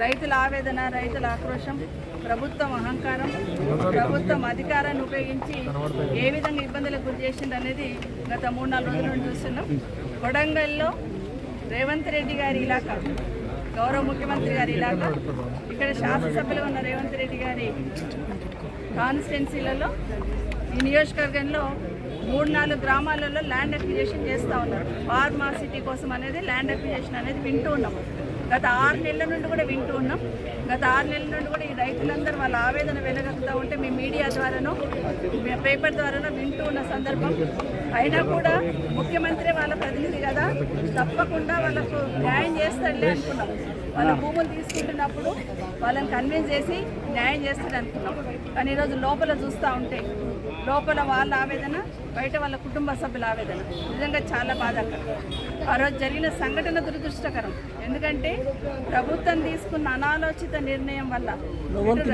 రైతుల ఆవేదన రైతుల ఆక్రోశం ప్రభుత్వం అహంకారం ప్రభుత్వం అధికారాన్ని ఉపయోగించి ఏ విధంగా ఇబ్బందులకు గురి చేసింది అనేది గత మూడు నాలుగు రోజుల నుండి చూస్తున్నాం. కొడంగల్లో రేవంత్ రెడ్డి గారి ఇలాకా గౌరవ ముఖ్యమంత్రి గారి ఇలాకా ఇక్కడ శాసనసభ్యులుగా ఉన్న రేవంత్ రెడ్డి గారి కాన్స్టిట్యున్సీలలో ఈ నియోజకవర్గంలో మూడు నాలుగు గ్రామాలలో ల్యాండ్ అక్విజేషన్ చేస్తూ ఉన్నారు. ఫార్మా సిటీ కోసం అనేది ల్యాండ్ అక్విజేషన్ అనేది వింటూ ఉన్నాం. గత ఆరు నెలల నుండి కూడా వింటూ ఉన్నాం. గత ఆరు నెలల నుండి కూడా ఈ రైతులందరూ వాళ్ళ ఆవేదన వెలగలుగుతూ ఉంటే మీ మీడియా ద్వారానో మీ పేపర్ ద్వారానో వింటూ ఉన్న సందర్భం. అయినా కూడా ముఖ్యమంత్రి వాళ్ళ ప్రతినిధి కదా తప్పకుండా వాళ్ళకు న్యాయం చేస్తాడులే అనుకున్నాం. వాళ్ళ భూములు తీసుకుంటున్నప్పుడు వాళ్ళని కన్విన్స్ చేసి న్యాయం చేస్తాడు అనుకున్నాం. కానీ ఈరోజు లోపల చూస్తూ ఉంటే లోపల వాళ్ళ ఆవేదన బయట వాళ్ళ కుటుంబ సభ్యుల ఆవేదన. నిజంగా చాలా బాధాకరం. ఆ రోజు జరిగిన సంఘటన దురదృష్టకరం. ఎందుకంటే ప్రభుత్వం తీసుకున్న అనాలోచిత నిర్ణయం వల్ల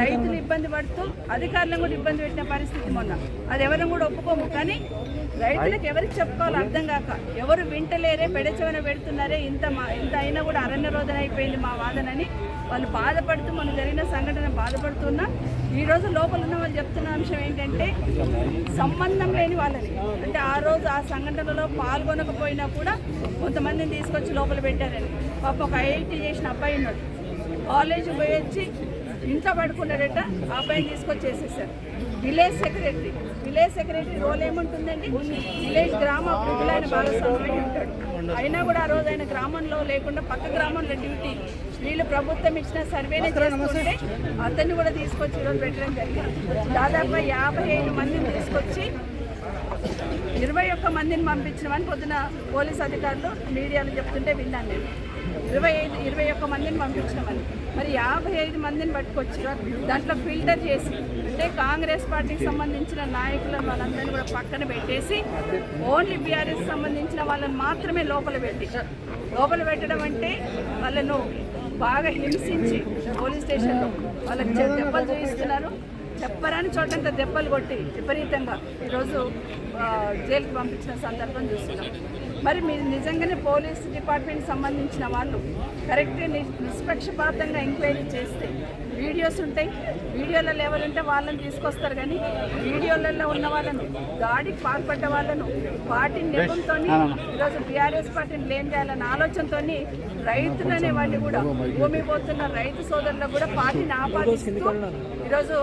రైతులు ఇబ్బంది పడుతూ అధికారులను కూడా ఇబ్బంది పెట్టిన పరిస్థితి మొన్న. అది ఎవరు కూడా ఒప్పుకోము కానీ రైతులకు ఎవరికి చెప్పుకోవాలో అర్థం కాక ఎవరు వింటలేరే పెడచెవన పెడుతున్నారే ఇంత మా ఇంత అయినా కూడా అరణ్య రోదన అయిపోయింది మా వాదనని వాళ్ళు బాధపడుతూ మనం జరిగిన సంఘటన బాధపడుతున్నా ఈ రోజు లోపల ఉన్న వాళ్ళు చెప్తున్న అంశం ఏంటంటే సంబంధం లేని వాళ్ళని. అంటే ఆ రోజు ఆ సంఘటనలో పాల్గొనకపోయినా కూడా కొంతమందిని తీసుకొచ్చి లోపల పెట్టారని. పాప ఒక ఐఐటీ చేసిన అబ్బాయి ఉన్నాడు. కాలేజ్ పోయి వచ్చి ఇంట్లో పడుకున్నాడట ఆ అబ్బాయిని తీసుకొచ్చి వేసేసారు village secretary village secretary role ఏముంటుందండి? విలేజ్ గ్రామ అభివృద్ధిలో ఆయన భాగస్వామ్యం ఉంటాడు. అయినా కూడా ఆ రోజు ఆయన గ్రామంలో లేకుండా పక్క గ్రామంలో డ్యూటీ. వీళ్ళు ప్రభుత్వం ఇచ్చిన సర్వేనే చేసుకుంటే అతన్ని కూడా తీసుకొచ్చి ఈరోజు పెట్టడం జరిగింది. దాదాపు యాభై ఐదు మందిని తీసుకొచ్చి ఇరవై ఒక్క మందిని పంపించినామని పొద్దున పోలీస్ అధికారులు మీడియాలో చెప్తుంటే విన్నాను నేను. ఇరవై ఐదు ఇరవై ఒక్క మందిని పంపించినామని మరి యాభై ఐదు మందిని పట్టుకొచ్చి దాంట్లో ఫిల్టర్ చేసి అంటే కాంగ్రెస్ పార్టీకి సంబంధించిన నాయకులను వాళ్ళందరినీ కూడా పక్కన పెట్టేసి ఓన్లీ బీఆర్ఎస్ సంబంధించిన వాళ్ళని మాత్రమే లోపల పెట్టి లోపల పెట్టడం అంటే వాళ్ళను బాగా హింసించి పోలీస్ స్టేషన్లో వాళ్ళకి దెబ్బలు చూపిస్తున్నారు చెప్పరాని చోటంతా దెబ్బలు కొట్టి విపరీతంగా ఈరోజు జైలుకి పంపించిన సందర్భం చూస్తున్నాం. మరి మీరు నిజంగానే పోలీస్ డిపార్ట్మెంట్ సంబంధించిన వాళ్ళు కరెక్ట్గా నిష్పక్షపాతంగా ఎంక్వైరీ చేస్తే వీడియోస్ ఉంటాయి వీడియోలలో ఎవరుంటే వాళ్ళని తీసుకొస్తారు కానీ వీడియోలలో ఉన్న వాళ్ళను దాడికి పాల్పడ్డ వాళ్ళను పార్టీ నెపంతో ఈరోజు బీఆర్ఎస్ పార్టీని లేం చేయాలన్న ఆలోచనతో రైతులనే వాళ్ళు కూడా భూమి పోతున్న రైతు సోదరులకు కూడా పార్టీని ఆపాదిస్తూ ఈరోజు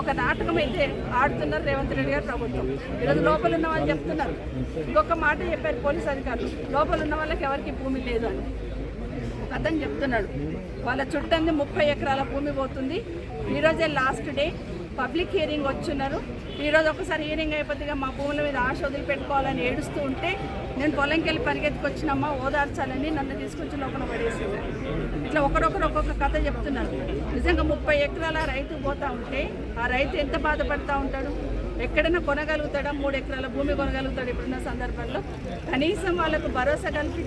ఒక నాటకం అయితే ఆడుతున్నారు రేవంత్ రెడ్డి గారు ప్రభుత్వం. ఈరోజు లోపల ఉన్న వాళ్ళు చెప్తున్నారు. ఇంకొక మాట చెప్పారు పోలీస్ అధికారులు. లోపల ఉన్న వాళ్ళకి ఎవరికి భూమి లేదు అని. అతను చెప్తున్నాడు. వాళ్ళ చుట్టంది ముప్పై ఎకరాల భూమి పోతుంది. ఈరోజే లాస్ట్ డే పబ్లిక్ హియరింగ్ వచ్చున్నారు. ఈరోజు ఒకసారి హియరింగ్ అయిపోతే మా భూముల మీద ఆశ వదిలిపెట్టుకోవాలని ఏడుస్తూ ఉంటే నేను పొలంకి వెళ్ళి పరిగెత్తుకొచ్చినమ్మా ఓదార్చాలని నన్ను తీసుకొచ్చి లోపల పడేసింది. ఇట్లా ఒకరొకరు ఒక్కొక్క కథ చెప్తున్నారు. నిజంగా ముప్పై ఎకరాల రైతు పోతా ఉంటే ఆ రైతు ఎంత బాధపడతా ఉంటాడు? ఎక్కడైనా కొనగలుగుతాడా? మూడు ఎకరాల భూమి కొనగలుగుతాడు? ఇప్పుడున్న సందర్భంలో కనీసం వాళ్ళకు భరోసా కల్పించాలి